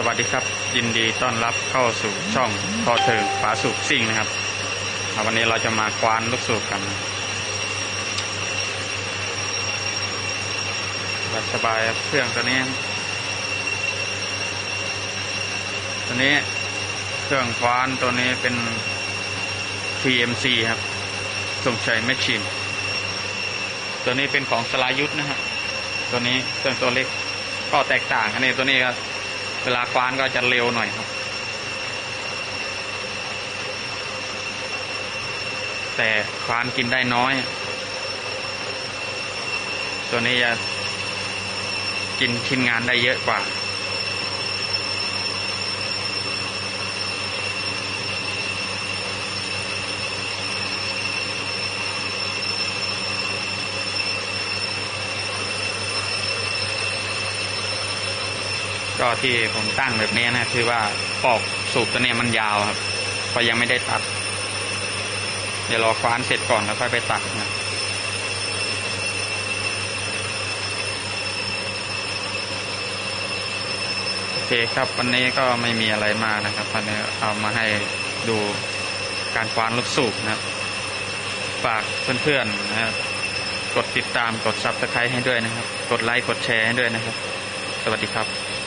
สวัสดีครับ ยินดีต้อนรับเข้าสู่ช่องทอเทิงฝาสูบซิ่งนะครับ วันนี้เราจะมาควานลูกสูบกันสบายเครื่องตัวนี้ตัวนี้เครื่องควานตัวนี้เป็น TMC ครับทรงชัยแมชชีนตัวนี้เป็นของสลายุทธนะครับตัวนี้เครื่องตัวเล็กก็แตกต่างกันนี่ตัวนี้ก็ เวลาควานก็จะเร็วหน่อยครับ แต่ควานกินได้น้อย ตัวนี้จะกินชิ้นงานได้เยอะกว่า ก็ที่ผมตั้งแบบนี้นะคือว่าปอกสูบตัวเนี้ยมันยาวครับก็ยังไม่ได้ตัด เดี๋ยวรอคว้านเสร็จก่อนแล้วค่อยไปตัดนะโอเคครับวันนี้ก็ไม่มีอะไรมากนะครับวันนี้เอามาให้ดูการคว้านลูกสูบนะครับฝากเพื่อนๆนะครับกดติดตามกดซับสไครต์ให้ด้วยนะครับ กดไลค์กดแชร์ให้ด้วยนะครับ สวัสดีครับ